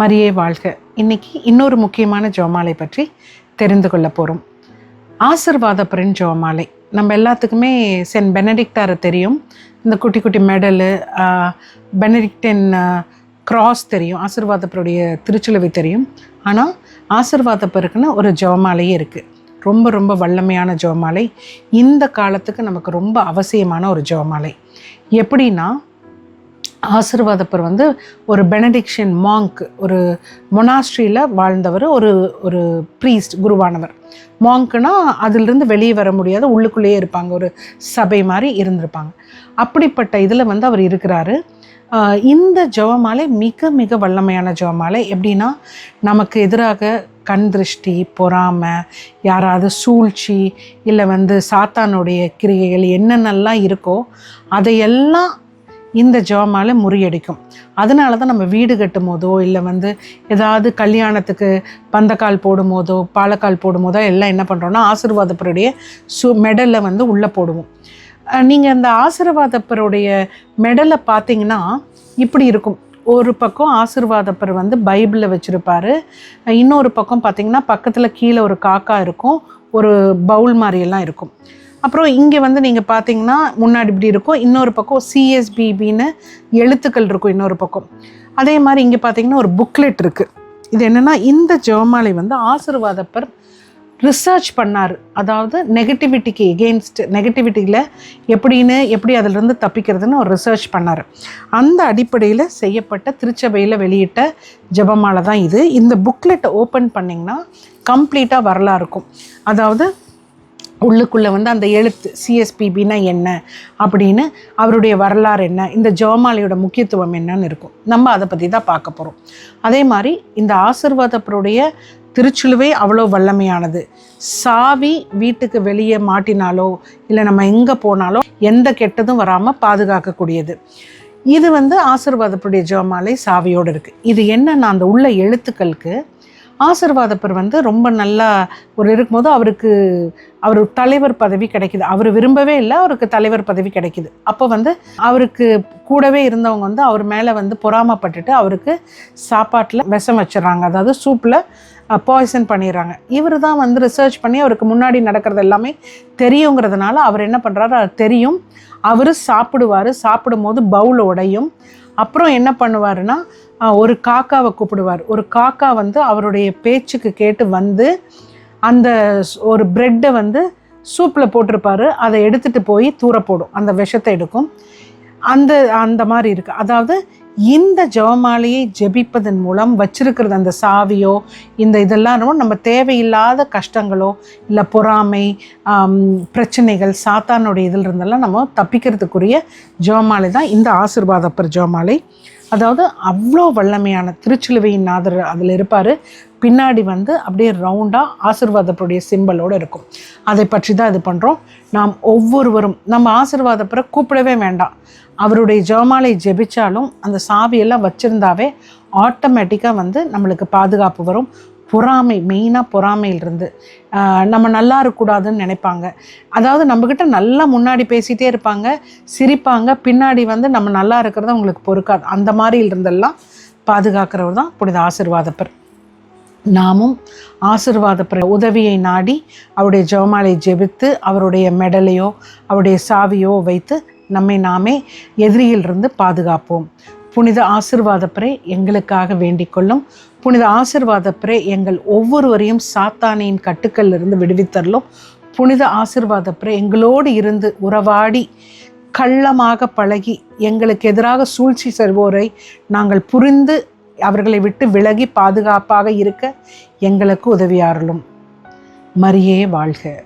மரியே வாழ்க. இன்னைக்கு இன்னொரு முக்கியமான ஜோமாலை பற்றி தெரிந்து கொள்ள போகிறோம் ஆசிர்வாத பிரின் ஜோமாலை. நம்ம எல்லாத்துக்குமே சென்ட் பெனடிக்டாரை தெரியும். இந்த குட்டி குட்டி மெடலு பெனடிக்டின் கிராஸ் தெரியும். ஆசிர்வாதப்பருடைய திருச்சுலவை தெரியும். ஆனால் ஆசிர்வாதப்பருக்குன்னு ஒரு ஜோமாலையே இருக்குது ரொம்ப ரொம்ப வல்லமையான ஜோமாலை. இந்த காலத்துக்கு நமக்கு ரொம்ப அவசியமான ஒரு ஜோமாலை. எப்படின்னா ஆசிர்வாதப்பர் வந்து ஒரு பெனடிக்ஷன் மாங்க் ஒரு மொனாஸ்ட்ரியில் வாழ்ந்தவர் ஒரு ஒரு ப்ரீஸ்ட் குருவானவர். மாங்க்னா அதிலிருந்து வெளியே வர முடியாத உள்ளுக்குள்ளேயே இருப்பாங்க ஒரு சபை மாதிரி இருந்திருப்பாங்க. அப்படிப்பட்ட இதில் வந்து அவர் இருக்கிறாரு. இந்த ஜவமாலை மிக மிக வல்லமையான ஜெபமாலை. எப்படின்னா நமக்கு எதிராக கண் திருஷ்டி பொறாமை யாராவது சூழ்ச்சி இல்லை வந்து சாத்தானுடைய கிரியைகள் என்னென்னலாம் இருக்கோ அதையெல்லாம் இந்த ஜெபமாலை முறியடிக்கும். அதனால தான் நம்ம வீடு கட்டும் போதோ இல்லை வந்து ஏதாவது கல்யாணத்துக்கு பந்தக்கால் போடும் போதோ பாலக்கால் போடும் போதோ எல்லாம் என்ன பண்ணுறோம்னா ஆசீர்வாதப்பருடைய சு மெடலை வந்து உள்ளே போடுவோம். நீங்கள் அந்த ஆசீர்வாதப்பருடைய மெடலை பார்த்தீங்கன்னா இப்படி இருக்கும். ஒரு பக்கம் ஆசீர்வாதப்பர் வந்து பைபிளில் வச்சுருப்பார். இன்னொரு பக்கம் பார்த்திங்கன்னா பக்கத்தில் கீழே ஒரு காக்கா இருக்கும். ஒரு பவுல் மாதிரியெல்லாம் இருக்கும். அப்புறம் இங்கே வந்து நீங்கள் பார்த்தீங்கன்னா முன்னாடி இப்படி இருக்கும். இன்னொரு பக்கம் சிஎஸ்பிபின்னு எழுத்துக்கள் இருக்கும் இன்னொரு பக்கம். அதே மாதிரி இங்கே பார்த்தீங்கன்னா ஒரு புக்லெட் இருக்குது இது என்னென்னா இந்த ஜெபமாலை வந்து ஆசீர்வாதப்பர் ரிசர்ச் பண்ணார். அதாவது நெகட்டிவிட்டிக்கு எகெயின்ஸ்ட் நெகட்டிவிட்டியில் எப்படின்னு எப்படி அதிலிருந்து தப்பிக்கிறதுன்னு ஒரு ரிசர்ச் பண்ணார். அந்த அடிப்படையில் செய்யப்பட்ட திருச்சபையில் வெளியிட்ட ஜெபமாலை தான் இது. இந்த புக்லெட்டை ஓப்பன் பண்ணிங்கன்னா கம்ப்ளீட்டாக வரலாறு இருக்கும். அதாவது உள்ளுக்குள்ளே வந்து அந்த எழுத்து சிஎஸ்பிபினா என்ன? அப்படின்னு அவருடைய வரலாறு என்ன? இந்த ஜோமாலியோட முக்கியத்துவம் என்னன்னு இருக்கும். நம்ம அதை பற்றி தான் பார்க்க போகிறோம் அதே மாதிரி இந்த ஆசிர்வாதப்பருடைய திருச்சிலுவை அவ்வளோ வல்லமையானது. சாவி வீட்டுக்கு வெளியே மாட்டினாலோ இல்லை நம்ம எங்கே போனாலோ எந்த கெட்டதும் வராமல் பாதுகாக்கக்கூடியது. இது வந்து ஆசிர்வாதப்பருடைய ஜோமாலை சாவியோடு இருக்குது இது என்னன்னா அந்த உள்ள எழுத்துக்களுக்கு ஆசிர்வாதப்பர் வந்து ரொம்ப நல்லா ஒரு இருக்கும்போது அவருக்கு அவர் தலைவர் பதவி கிடைக்குது. அவர் விரும்பவே இல்லை அவருக்கு தலைவர் பதவி கிடைக்குது. அப்போ வந்து அவருக்கு கூடவே இருந்தவங்க வந்து அவர் மேலே வந்து பொறாமப்பட்டுட்டு அவருக்கு சாப்பாட்டில் விஷம் வச்சிடறாங்க. அதாவது சூப்பில் பாய்சன் பண்ணிடுறாங்க. இவர் தான் வந்து ரிசர்ச் பண்ணி அவருக்கு முன்னாடி நடக்கிறது எல்லாமே தெரியுங்கிறதுனால அவர் என்ன பண்ணுறாரு தெரியும். அவர் சாப்பிடுவார். சாப்பிடும்போது பவுல் உடையும். அப்புறம் என்ன பண்ணுவாருன்னா ஒரு காக்காவை கூப்பிடுவார். ஒரு காக்கா வந்து அவருடைய பேச்சுக்கு கேட்டு வந்து அந்த ஒரு பிரெட்டை வந்து சூப்பில் போட்டிருப்பாரு. அதை எடுத்துகிட்டு போய் தூர போடும். அந்த விஷத்தை எடுக்கும். அந்த அந்த மாதிரி இருக்குது அதாவது இந்த ஜெபமாலையை ஜெபிப்பதன் மூலம் வச்சிருக்கிறது அந்த சாவியோ இந்த இதெல்லாம் நம்ம தேவையில்லாத கஷ்டங்களோ இல்லை பொறாமை பிரச்சனைகள் சாத்தானுடைய இதில் இருந்தெல்லாம் நம்ம தப்பிக்கிறதுக்குரிய ஜெபமாலை தான் இந்த ஆசிர்வாதப்பர் ஜெபமாலை. அதாவது அவ்வளோ வல்லமையான திருச்சிலுவையின் நாதர் அதில் இருப்பார். பின்னாடி வந்து அப்படியே ரவுண்டாக ஆசிர்வாதப்படைய சிம்பலோடு இருக்கும். அதை பற்றி தான் இது பண்ணுறோம் நாம் ஒவ்வொருவரும் நம்ம ஆசிர்வாதப்பரை கூப்பிடவே வேண்டாம். அவருடைய ஜெபமாலை ஜெபிச்சாலும் அந்த சாவியெல்லாம் வச்சுருந்தாவே ஆட்டோமேட்டிக்காக வந்து நம்மளுக்கு பாதுகாப்பு வரும். பொறாமை மெயினாக பொறாமையிலிருந்து. நம்ம நல்லா இருக்கக்கூடாதுன்னு நினைப்பாங்க. அதாவது நம்மக்கிட்ட நல்லா முன்னாடி பேசிகிட்டே இருப்பாங்க சிரிப்பாங்க பின்னாடி வந்து நம்ம நல்லா இருக்கிறத அவங்களுக்கு பொறுக்காது. அந்த மாதிரி இருந்தெல்லாம் பாதுகாக்கிறவர் தான் புனித ஆசிர்வாதப்பர். நாமும் ஆசிர்வாதப்பர். உதவியை நாடி அவருடைய ஜெபமாலை ஜெபித்து அவருடைய மெடலையோ அவருடைய சாவியோ வைத்து நம்மை நாமே எதிரியிலிருந்து பாதுகாப்போம். புனித ஆசிர்வாதப்பரே எங்களுக்காக வேண்டிக் கொள்ளும். புனித ஆசிர்வாதப்பரே எங்கள் ஒவ்வொருவரையும் சாத்தானின் கட்டுக்களிலிருந்து விடுவித்தரலும். புனித ஆசிர்வாதப்பரே எங்களோடு இருந்து உறவாடி கள்ளமாக பழகி எங்களுக்கு எதிராக சூழ்ச்சி செல்வோரை நாங்கள் புரிந்து அவர்களை விட்டு விலகி பாதுகாப்பாக இருக்க எங்களுக்கு உதவியாரலும். மரியே வாழ்க.